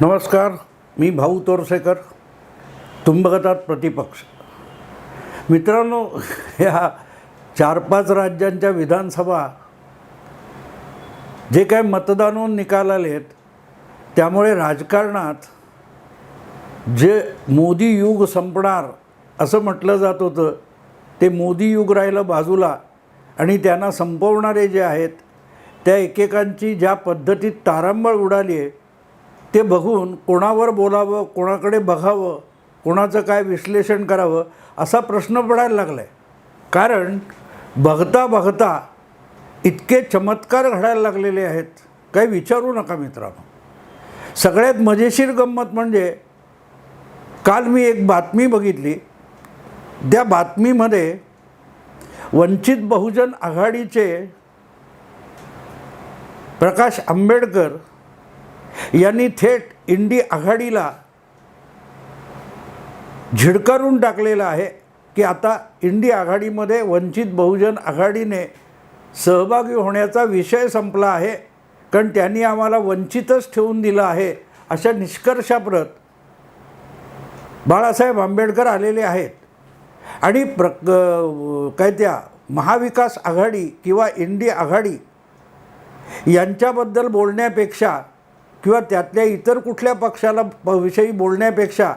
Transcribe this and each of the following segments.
नमस्कार मी भाऊ तोरसेकर तुंबगतात प्रतिपक्ष. मित्रांनो ह्या चार पाच राज्यांच्या विधानसभा जे काय मतदान होऊन निकाल आलेत त्यामुळे राजकारणात जे मोदी युग संपणार असं म्हटलं जात होतं ते मोदी युग राहिलं बाजूला आणि त्यांना संपवणारे जे आहेत त्या एकेकांची ज्या पद्धतीत तारांबळ उडाली आहे ते बघून कोणावर बोलावं कोणाकडे बघावं कोणाचं काय विश्लेषण करावं असा प्रश्न पडायला लागला आहे कारण बघता बघता इतके चमत्कार घडायला लागलेले आहेत. काही विचारू नका मित्रांनो. सगळ्यात मजेशीर गंमत म्हणजे काल मी एक बातमी बघितली. त्या बातमीमध्ये वंचित बहुजन आघाडीचे प्रकाश आंबेडकर यांनी थेट इंडी आघाडीला झिडकारून टाकलेलं आहे की आता इंडी आघाडीमध्ये वंचित बहुजन आघाडीने सहभागी होण्याचा विषय संपला आहे. कारण त्यांनी आम्हाला वंचितच ठेवून दिलं आहे अशा निष्कर्षाप्रत बाळासाहेब आंबेडकर आलेले आहेत. आणि प्र काय त्या महाविकास आघाडी किंवा इंडी आघाडी यांच्याबद्दल बोलण्यापेक्षा किंवा त्यातल्या इतर कुठल्या पक्षाला प विषयी बोलण्यापेक्षा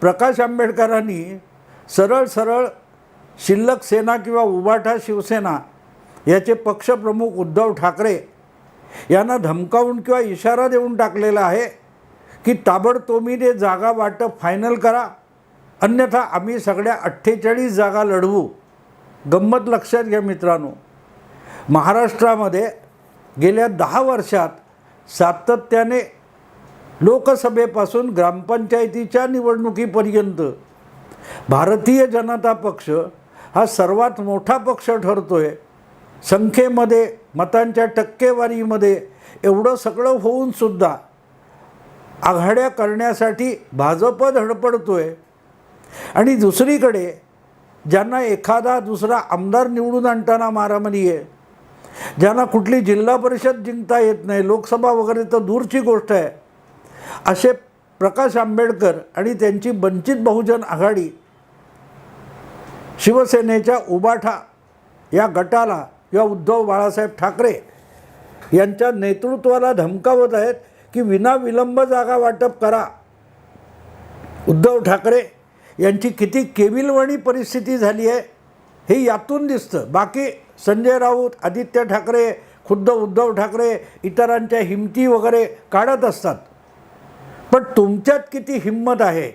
प्रकाश आंबेडकरांनी सरळ सरळ शिल्लक सेना किंवा उबाठा शिवसेना याचे पक्षप्रमुख उद्धव ठाकरे यांना धमकावून किंवा इशारा देऊन टाकलेला आहे की ताबडतोबीने जागा वाटप फायनल करा. अन्यथा आम्ही सगळ्या अठ्ठेचाळीस जागा लढवू. गंमत लक्षात घ्या मित्रांनो. महाराष्ट्रामध्ये गेल्या दहा वर्षात सातत्याने लोकसभेपासून ग्रामपंचायतीच्या निवडणुकीपर्यंत भारतीय जनता पक्ष हा सर्वात मोठा पक्ष ठरतो आहे संख्येमध्ये मतांच्या टक्केवारीमध्ये एवढं सगळं होऊनसुद्धा आघाड्या करण्यासाठी भाजप धडपडतो आहे आणि दुसरीकडे ज्यांना एखादा दुसरा आमदार निवडून आणताना मारामारी आहे ज्यांना कुठली जिल्हा परिषद जिंकता येत नाही लोकसभा वगैरे तर दूरची गोष्ट आहे. असे प्रकाश आंबेडकर आणि त्यांची वंचित बहुजन आघाडी शिवसेनेच्या उबाठा या गटाला किंवा उद्धव बाळासाहेब ठाकरे यांच्या नेतृत्वाला धमकावत आहेत की विना विलंब जागा वाटप करा. उद्धव ठाकरे यांची किती केविलवाणी परिस्थिती झाली आहे. हे यातून दिसतं. बाकी संजय राऊत आदित्य ठाकरे खुद्द उद्धव ठाकरे इतरांच्या हिमती वगैरे काढत असतात. पण तुमच्यात किती हिंमत आहे?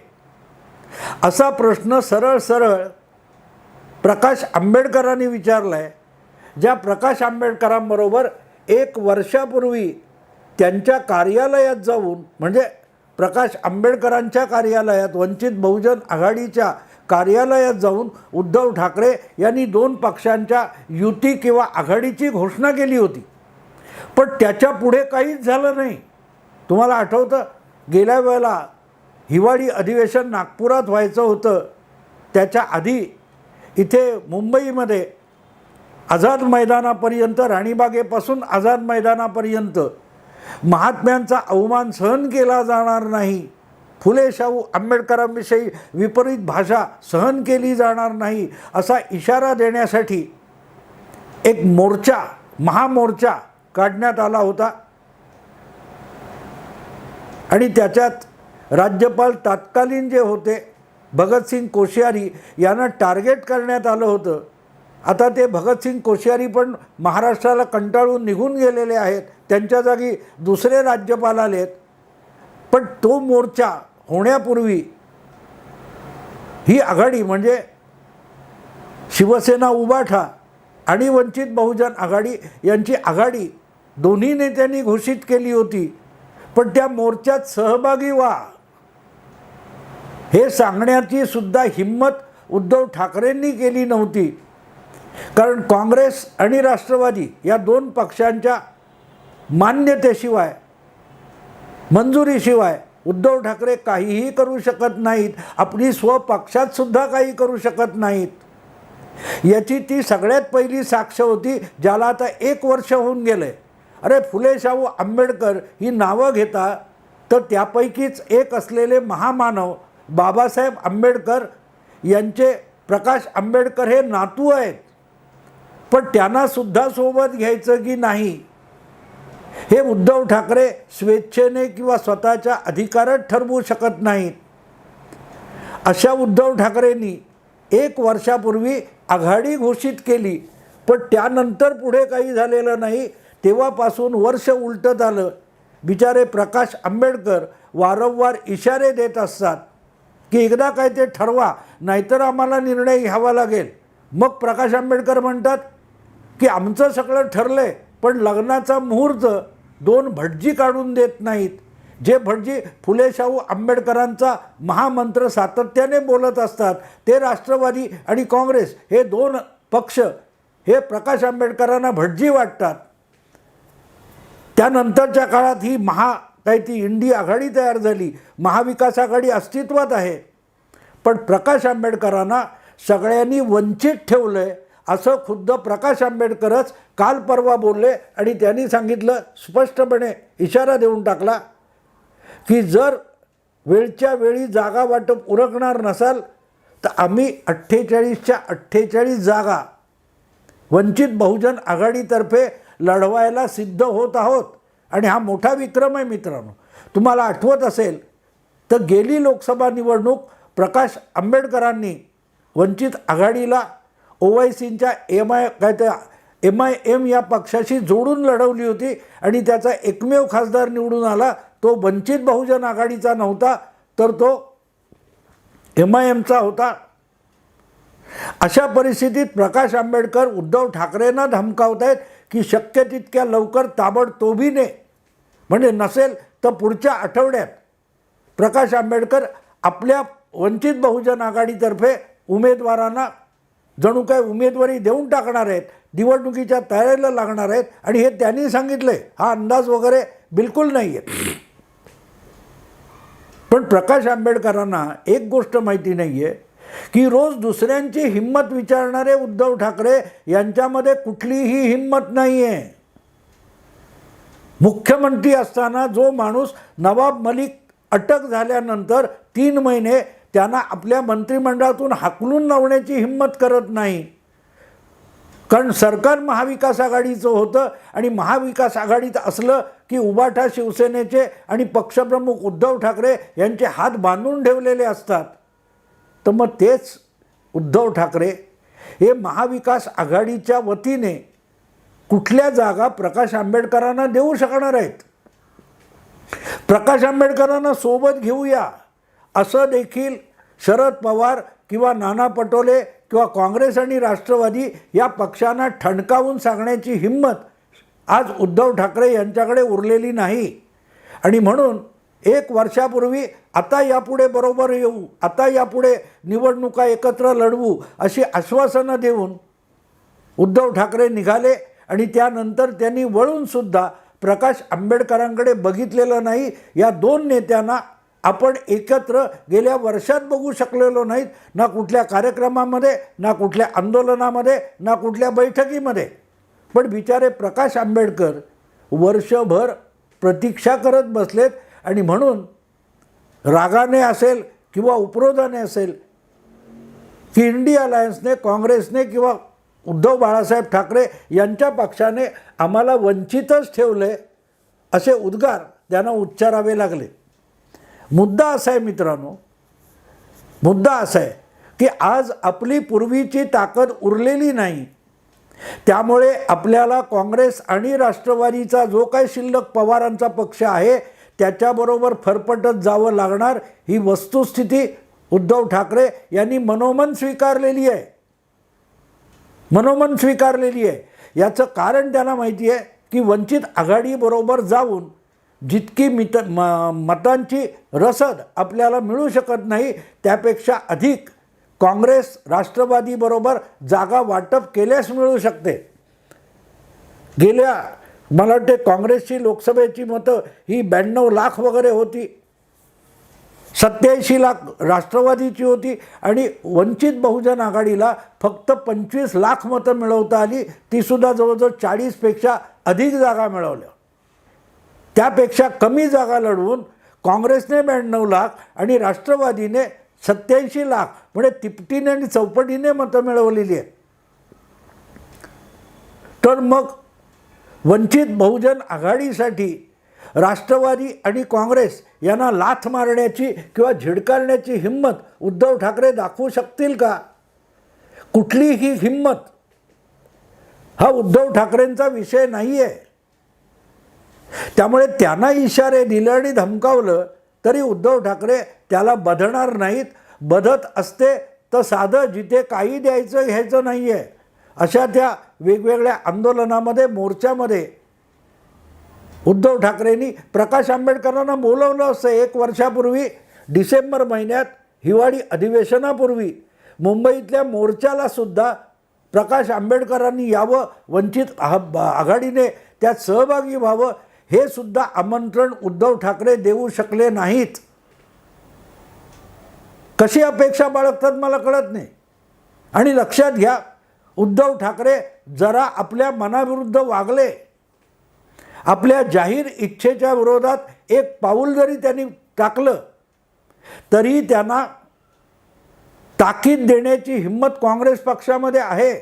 असा प्रश्न सरळ सरळ प्रकाश आंबेडकरांनी विचारला आहे ज्या प्रकाश आंबेडकरांबरोबर एक वर्षापूर्वी त्यांच्या कार्यालयात जाऊन म्हणजे प्रकाश आंबेडकरांच्या कार्यालयात वंचित बहुजन आघाडीच्या कार्यालयात जाऊन उद्धव ठाकरे यांनी दोन पक्षांच्या युती किंवा आघाडीची घोषणा केली होती. पण त्याच्या पुढे काहीच झालं नाही. तुम्हाला आठवतं? गेल्या वेळेला हिवाळी अधिवेशन नागपुरात व्हायचं होतं. त्याच्या आधी इथे मुंबईमध्ये आझाद मैदानापर्यंत राणीबागेपासून आझाद मैदानापर्यंत महात्म्यांचा अवमान सहन केला जाणार नाही. फुले शाहू आंबेडकरांविषयी विपरीत भाषा सहन केली जाणार नाही असा इशारा देण्यासाठी एक मोर्चा महामोर्चा काढण्यात आला होता. आणि त्याच्यात राज्यपाल तात्कालीन जे होते भगतसिंग कोश्यारी यांना टार्गेट करण्यात आलं होतं. आता ते भगतसिंग कोश्यारी पण महाराष्ट्राला कंटाळून निघून गेलेले आहेत. त्यांच्या जागी दुसरे राज्यपाल आलेत. पण तो मोर्चा होण्यापूर्वी ही आघाडी म्हणजे शिवसेना उबाठा आणि वंचित बहुजन आघाडी यांची आघाडी दोन्ही नेत्यांनी घोषित केली होती. पण त्या मोर्चात सहभागी व्हा. हे सांगण्याची सुद्धा हिंमत उद्धव ठाकरेंनी केली नव्हती. कारण काँग्रेस आणि राष्ट्रवादी या दोन पक्षांच्या मान्यतेशिवाय मंजुरीशिवाय उद्धव ठाकरे काहीही करू शकत नाहीत. आपली स्वपक्षात सुद्धा काही करू शकत नाहीत. याची ती सगळ्यात पहिली साक्ष होती ज्याला आता एक वर्ष होऊन गेलं आहे अरे फुले शाहू आंबेडकर ही नावं घेता तर त्यापैकीच एक असलेले महामानव बाबासाहेब आंबेडकर यांचे प्रकाश आंबेडकर हे नातू आहेत. पण त्यांना सुद्धा सोबत घ्यायचं की नाही? हे उद्धव ठाकरे स्वेच्छेने किंवा स्वतःच्या अधिकारात ठरवू शकत नाहीत. अशा उद्धव ठाकरेंनी एक वर्षापूर्वी आघाडी घोषित केली पण त्यानंतर पुढे काही झालेलं नाही. तेव्हापासून वर्ष उलटत आलं बिचारे प्रकाश आंबेडकर वारंवार इशारे देत असतात की एकदा काय ते ठरवा नाहीतर आम्हाला निर्णय घ्यावा लागेल. मग प्रकाश आंबेडकर म्हणतात की आमचं सगळं ठरलं आहे पण लग्नाचा मुहूर्त दोन भटजी काढून देत नाहीत. जे भटजी फुले शाहू आंबेडकरांचा महामंत्र सातत्याने बोलत असतात ते राष्ट्रवादी आणि काँग्रेस हे दोन पक्ष हे प्रकाश आंबेडकरांना भटजी वाटतात. त्यानंतरच्या काळात ही महा काही ती इंडी आघाडी तयार झाली. महाविकास आघाडी अस्तित्वात आहे. पण प्रकाश आंबेडकरांना सगळ्यांनी वंचित ठेवलं आहे असं खुद्द प्रकाश आंबेडकरच काल परवा बोलले आणि त्यांनी सांगितलं स्पष्टपणे इशारा देऊन टाकला की जर वेळच्या वेळी जागा वाटप उरकणार नसाल तर आम्ही अठ्ठेचाळीसच्या अठ्ठेचाळीस जागा वंचित बहुजन आघाडीतर्फे लढवायला सिद्ध होत आहोत. आणि हा मोठा विक्रम आहे मित्रांनो. तुम्हाला आठवत असेल तर गेली लोकसभा निवडणूक प्रकाश आंबेडकरांनी वंचित आघाडीला ओवायसींच्या एम आय काय त्या एम आय एम या पक्षाशी जोडून लढवली होती आणि त्याचा एकमेव खासदार निवडून आला. तो वंचित बहुजन आघाडीचा नव्हता तर तो एम आय एमचा होता. अशा परिस्थितीत प्रकाश आंबेडकर उद्धव ठाकरेंना धमकावत आहेत की शक्य तितक्या लवकर ताबडतोबीने म्हणजे नसेल तर पुढच्या आठवड्यात प्रकाश आंबेडकर आपल्या वंचित बहुजन आघाडीतर्फे उमेदवारांना जणू काय उमेदवारी देऊन टाकणार आहेत निवडणुकीच्या तयारीला लागणार आहेत आणि हे त्यांनी सांगितले हा अंदाज वगैरे बिलकुल नाही आहे पण प्रकाश आंबेडकरांना एक गोष्ट माहिती नाही आहे की रोज दुसऱ्यांची हिंमत विचारणारे उद्धव ठाकरे यांच्यामध्ये कुठलीही हिंमत नाही आहे मुख्यमंत्री असताना जो माणूस नवाब मलिक अटक झाल्यानंतर तीन महिने त्यांना आपल्या मंत्रिमंडळातून हाकलून लावण्याची हिंमत करत नाही. कारण सरकार महाविकास आघाडीचं होतं आणि महाविकास आघाडीत असलं की उबाठा शिवसेनेचे आणि पक्षप्रमुख उद्धव ठाकरे यांचे हात बांधून ठेवलेले असतात. तर मग तेच उद्धव ठाकरे हे महाविकास आघाडीच्या वतीने कुठल्या जागा प्रकाश आंबेडकरांना देऊ शकणार आहेत? प्रकाश आंबेडकरांना सोबत घेऊया. असं देखील शरद पवार किंवा नाना पटोले किंवा काँग्रेस आणि राष्ट्रवादी या पक्षांना ठणकावून सांगण्याची हिंमत आज उद्धव ठाकरे यांच्याकडे उरलेली नाही. आणि म्हणून एक वर्षापूर्वी आता यापुढे बरोबर येऊ आता यापुढे निवडणुका एकत्र लढवू अशी आश्वासनं देऊन उद्धव ठाकरे निघाले आणि त्यानंतर त्यांनी वळूनसुद्धा प्रकाश आंबेडकरांकडे बघितलेलं नाही. या दोन नेत्यांना आपण एकत्र गेल्या वर्षात बघू शकलेलो नाहीत ना कुठल्या कार्यक्रमामध्ये ना कुठल्या आंदोलनामध्ये ना कुठल्या बैठकीमध्ये. पण बिचारे प्रकाश आंबेडकर वर्षभर प्रतीक्षा करत बसलेत आणि म्हणून रागाने असेल किंवा उपरोधाने असेल की इंडिया अलायन्सने काँग्रेसने किंवा उद्धव बाळासाहेब ठाकरे यांच्या पक्षाने आम्हाला वंचितच ठेवले असे उद्गार त्यांना उच्चारावे लागले. मुद्दा असा आहे मित्रांनो मुद्दा असा आहे की आज आपली पूर्वीची ताकद उरलेली नाही. त्यामुळे आपल्याला काँग्रेस आणि राष्ट्रवादीचा जो काही शिल्लक पवारांचा पक्ष आहे त्याच्याबरोबर फरफटत जावं लागणार ही वस्तुस्थिती उद्धव ठाकरे यांनी मनोमन स्वीकारलेली आहे. मनोमन स्वीकारलेली आहे. याचं कारण त्यांना माहिती आहे की वंचित आघाडीबरोबर जाऊन जितकी मित म मतांची रसद आपल्याला मिळू शकत नाही त्यापेक्षा अधिक काँग्रेस राष्ट्रवादीबरोबर जागा वाटप केल्यास मिळू शकते. गेल्या मला वाटते काँग्रेसची लोकसभेची मतं ही ब्याण्णव लाख वगैरे होती. सत्याऐंशी लाख राष्ट्रवादीची होती आणि वंचित बहुजन आघाडीला फक्त पंचवीस लाख मतं मिळवता आली तीसुद्धा जवळजवळ चाळीसपेक्षा अधिक जागा मिळवल्या. त्यापेक्षा कमी जागा लढवून काँग्रेसने ब्याण्णव लाख आणि राष्ट्रवादीने सत्याऐंशी लाख म्हणजे तिपटीने आणि चौपटीने मतं मिळवलेली आहेत. तर मग वंचित बहुजन आघाडीसाठी राष्ट्रवादी आणि काँग्रेस यांना लाथ मारण्याची किंवा झिडकारण्याची हिंमत उद्धव ठाकरे दाखवू शकतील का? कुठलीही हिंमत हा उद्धव ठाकरेंचा विषय नाही आहे त्यामुळे त्यांना इशारे दिले आणि धमकावलं तरी उद्धव ठाकरे त्याला बधणार नाहीत. बधत असते तर साधं जिथे काही द्यायचं घ्यायचं नाही आहे अशा त्या वेगवेगळ्या आंदोलनामध्ये मोर्चामध्ये उद्धव ठाकरेंनी प्रकाश आंबेडकरांना बोलवलं असतं एक वर्षापूर्वी डिसेंबर महिन्यात हिवाळी अधिवेशनापूर्वी. मुंबईतल्या मोर्चाला सुद्धा प्रकाश आंबेडकरांनी यावं वंचित आघाडीने त्यात सहभागी व्हावं हे सुद्धा आमंत्रण उद्धव ठाकरे देऊ शकले नाहीत. कशी अपेक्षा बाळगतात मला कळत नाही. आणि लक्षात घ्या उद्धव ठाकरे जरा आपल्या मनाविरुद्ध वागले. आपल्या जाहीर इच्छेच्या विरोधात एक पाऊल जरी त्यांनी टाकलं तरी त्यांना ताकीद देण्याची हिंमत काँग्रेस पक्षामध्ये आहे.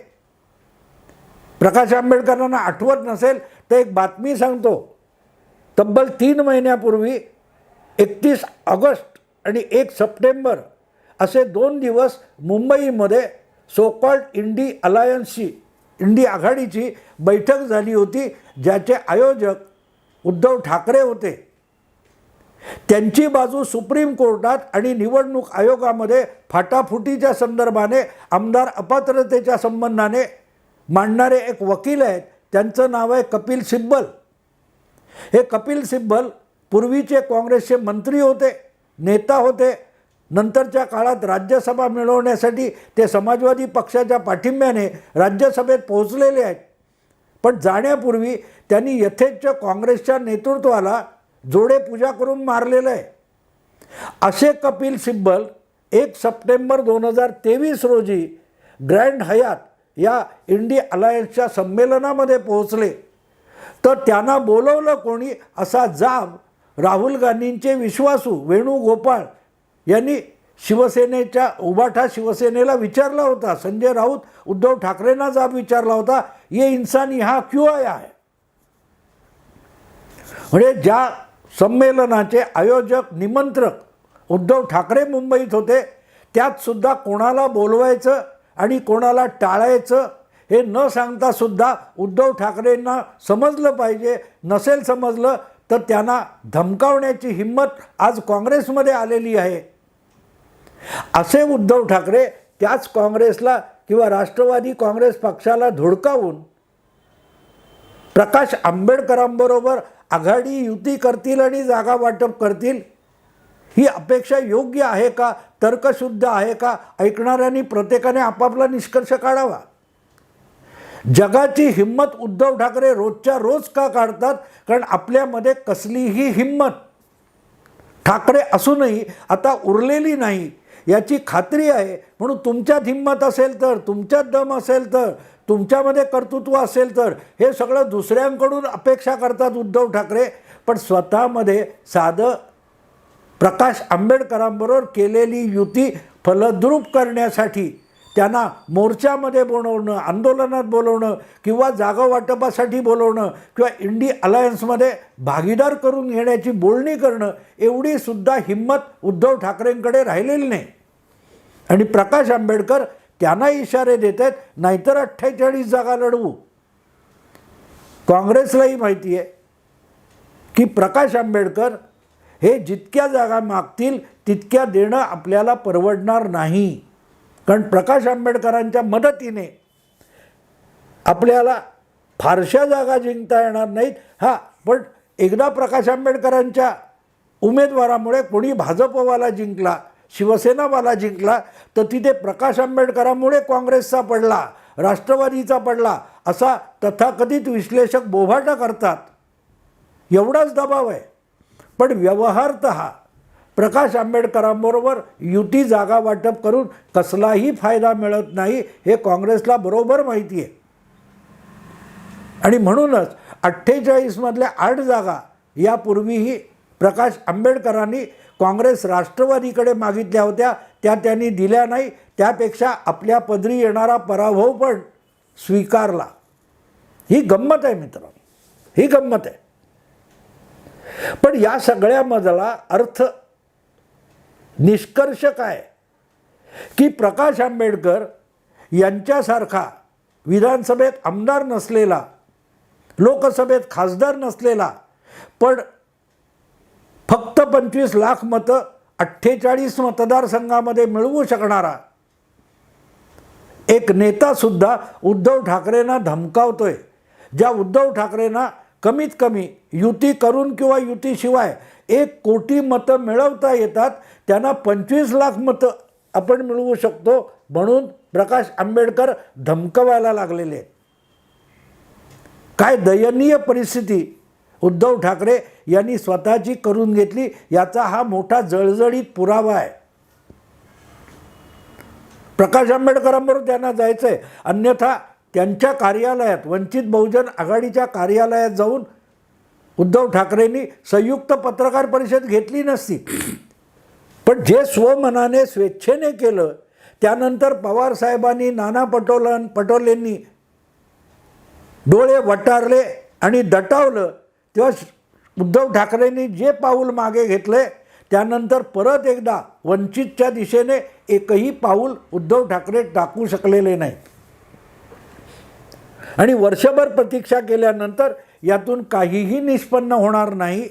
प्रकाश आंबेडकरांना आठवत नसेल तर एक बातमी सांगतो. तब्बल तीन महिन्यापूर्वी एकतीस ऑगस्ट आणि एक सप्टेंबर असे दोन दिवस मुंबईमध्ये सोकॉल्ड इंडी अलायन्सची इंडी आघाडीची बैठक झाली होती ज्याचे आयोजक उद्धव ठाकरे होते. त्यांची बाजू सुप्रीम कोर्टात आणि निवडणूक आयोगामध्ये फाटाफुटीच्या संदर्भाने आमदार अपात्रतेच्या संबंधाने मांडणारे एक वकील आहेत त्यांचं नाव आहे कपिल सिब्बल. हे कपिल सिब्बल पूर्वीचे काँग्रेसचे मंत्री होते नेता होते. नंतरच्या काळात राज्यसभा मिळवण्यासाठी ते समाजवादी पक्षाच्या पाठिंब्याने राज्यसभेत पोहोचलेले आहेत. पण जाण्यापूर्वी त्यांनी यथेच्छ काँग्रेसच्या नेतृत्वाला जोडे पूजा करून मारलेलं आहे. असे कपिल सिब्बल एक सप्टेंबर दोन हजार तेवीस रोजी ग्रँड हयात या इंडी अलायन्सच्या संमेलनामध्ये पोहोचले. तर त्यांना बोलवलं कोणी असा जाब. राहुल गांधींचे विश्वासू वेणुगोपाळ यांनी शिवसेनेच्या उभाठा शिवसेनेला विचारला होता. संजय राऊत उद्धव ठाकरेंना जाब विचारला होता. ये इन्सान हा क्यों आया आहे म्हणजे ज्या संमेलनाचे आयोजक निमंत्रक उद्धव ठाकरे मुंबईत होते त्यात सुद्धा कोणाला बोलवायचं आणि कोणाला टाळायचं हे न सांगता सुद्धा उद्धव ठाकरेंना समजलं पाहिजे. नसेल समजलं तर त्यांना धमकावण्याची हिंमत आज काँग्रेसमध्ये आलेली आहे. असे उद्धव ठाकरे त्याच काँग्रेसला किंवा राष्ट्रवादी काँग्रेस पक्षाला धुडकावून प्रकाश आंबेडकरांबरोबर आघाडी युती करतील आणि जागा वाटप करतील ही अपेक्षा योग्य आहे का? तर्कशुद्ध आहे का? ऐकणाऱ्यांनी प्रत्येकाने आपापला निष्कर्ष काढावा. जगाची हिंमत उद्धव ठाकरे रोजच्या रोज का काढतात? कारण आपल्यामध्ये कसलीही हिंमत ठाकरे असूनही आता उरलेली नाही. याची खात्री आहे. म्हणून तुमच्यात हिंमत असेल तर तुमच्यात दम असेल तर तुमच्यामध्ये कर्तृत्व असेल तर हे सगळं दुसऱ्यांकडून अपेक्षा करतात उद्धव ठाकरे. पण स्वतःमध्ये साधं प्रकाश आंबेडकरांबरोबर केलेली युती फलद्रूप करण्यासाठी त्यांना मोर्चामध्ये बोलवणं आंदोलनात बोलवणं किंवा जागा वाटपासाठी बोलवणं किंवा इंडी अलायन्समध्ये भागीदार करून घेण्याची बोलणी करणं एवढीसुद्धा हिंमत उद्धव ठाकरेंकडे राहिलेली नाही. आणि प्रकाश आंबेडकर त्यांना इशारे देत आहेत नाहीतर अठ्ठेचाळीस जागा लढवू. काँग्रेसलाही माहिती आहे की प्रकाश आंबेडकर हे जितक्या जागा मागतील तितक्या देणं आपल्याला परवडणार नाही. कारण प्रकाश आंबेडकरांच्या मदतीने आपल्याला फारशा जागा जिंकता येणार नाहीत. हां पण एकदा प्रकाश आंबेडकरांच्या उमेदवारामुळे कोणी भाजपवाला जिंकला शिवसेनावाला जिंकला तर तिथे प्रकाश आंबेडकरांमुळे काँग्रेसचा पडला राष्ट्रवादीचा पडला असा तथाकथित विश्लेषक बोभाटा करतात. एवढाच दबाव आहे. पण व्यवहारत प्रकाश आंबेडकरांबरोबर युती जागा वाटप करून कसलाही फायदा मिळत नाही हे काँग्रेसला बरोबर माहिती आहे. आणि म्हणूनच अठ्ठेचाळीसमधल्या आठ जागा यापूर्वीही प्रकाश आंबेडकरांनी काँग्रेस राष्ट्रवादीकडे मागितल्या होत्या त्या त्यांनी दिल्या नाही त्यापेक्षा आपल्या पदरी येणारा पराभव पण स्वीकारला. ही गंमत आहे मित्र ही गंमत आहे. पण या सगळ्यामधला अर्थ निष्कर्ष काय की प्रकाश आंबेडकर यांच्यासारखा विधानसभेत आमदार नसलेला लोकसभेत खासदार नसलेला पण फक्त पंचवीस लाख मतं अठ्ठेचाळीस मतदारसंघामध्ये मिळवू शकणारा एक नेतासुद्धा उद्धव ठाकरेंना धमकावतोय. ज्या उद्धव ठाकरेंना कमीत कमी युती करून किंवा युतीशिवाय एक कोटी मतं मिळवता येतात त्यांना पंचवीस लाख मतं आपण मिळवू शकतो म्हणून प्रकाश आंबेडकर धमकवायला लागलेले. आहेत काय दयनीय परिस्थिती? उद्धव ठाकरे यांनी स्वतःची करून घेतली याचा हा मोठा जळजळीत पुरावा आहे. प्रकाश आंबेडकरांबरोबर त्यांना जायचं आहे अन्यथा त्यांच्या कार्यालयात वंचित बहुजन आघाडीच्या कार्यालयात जाऊन उद्धव ठाकरेंनी संयुक्त पत्रकार परिषद घेतली नसती. पण जे स्वमनाने स्वेच्छेने केलं त्यानंतर पवार साहेबांनी नाना पटोलन पटोलेंनी डोळे वटारले आणि दटावलं. तेव्हा उद्धव ठाकरेंनी जे पाऊल मागे घेतले त्यानंतर परत एकदा वंचितच्या दिशेने एकही पाऊल उद्धव ठाकरे टाकू शकलेले नाही आणि वर्षभर प्रतीक्षा केल्यानंतर यातून काहीही निष्पन्न होणार नाही.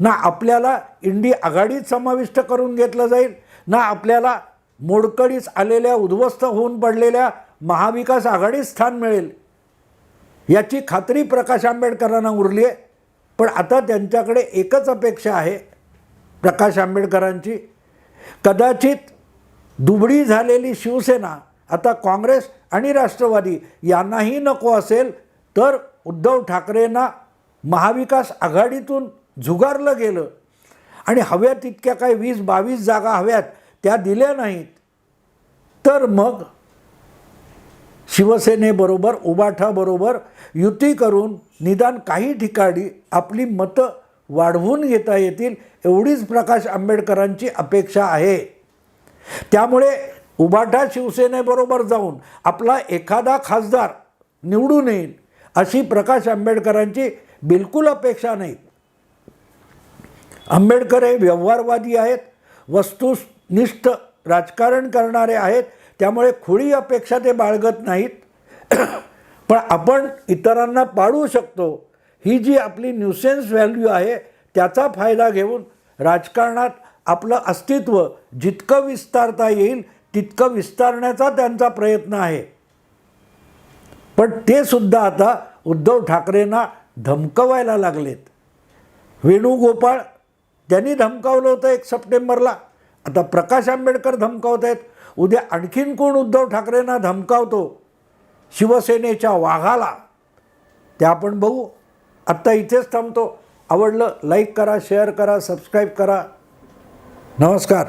ना आपल्याला इंडी आघाडीत समाविष्ट करून घेतलं जाईल ना आपल्याला मोडकडीच आलेल्या उद्ध्वस्त होऊन पडलेल्या महाविकास आघाडीत स्थान मिळेल. याची खात्री प्रकाश आंबेडकरांना उरली आहे. पण आता त्यांच्याकडे एकच अपेक्षा आहे प्रकाश आंबेडकरांची. कदाचित दुबळी झालेली शिवसेना आता काँग्रेस आणि राष्ट्रवादी यांनाही नको असेल तर उद्धव ठाकरेंना महाविकास आघाडीतून झुगारलं गेलं. आणि हव्या तितक्या काही वीस बावीस जागा हव्यात त्या दिल्या नाहीत. तर मग शिवसेनेबरोबर उबाठाबरोबर युती करून निदान काही ठिकाणी आपली मतं वाढवून घेता येतील एवढीच प्रकाश आंबेडकरांची अपेक्षा आहे. त्यामुळे उबाठा शिवसेनेबरोबर जाऊन आपला एखादा खासदार निवडून येईल अशी प्रकाश आंबेडकरांची बिलकुल अपेक्षा नाही. आंबेडकर हे व्यवहारवादी आहेत वस्तुनिष्ठ राजकारण करणारे आहेत त्यामुळे खुळी अपेक्षा ते बाळगत नाहीत. पण आपण इतरांना पाळू शकतो. ही जी आपली न्यूसेन्स व्हॅल्यू आहे त्याचा फायदा घेऊन राजकारणात आपलं अस्तित्व जितकं विस्तारता येईल तितकं विस्तारण्याचा त्यांचा प्रयत्न आहे. पण ते सुद्धा आता उद्धव ठाकरेंना धमकवायला लागलेत. वेणुगोपाळ त्यांनी धमकावलं होतं एक सप्टेंबरला. आता प्रकाश आंबेडकर धमकावत आहेत उद्या आणखीन कोण उद्धव ठाकरेंना धमकावतो? शिवसेनेच्या वाघाला. ते आपण बघू. आत्ता इथेच थांबतो. आवडलं लाईक करा शेअर करा सबस्क्राईब करा. नमस्कार.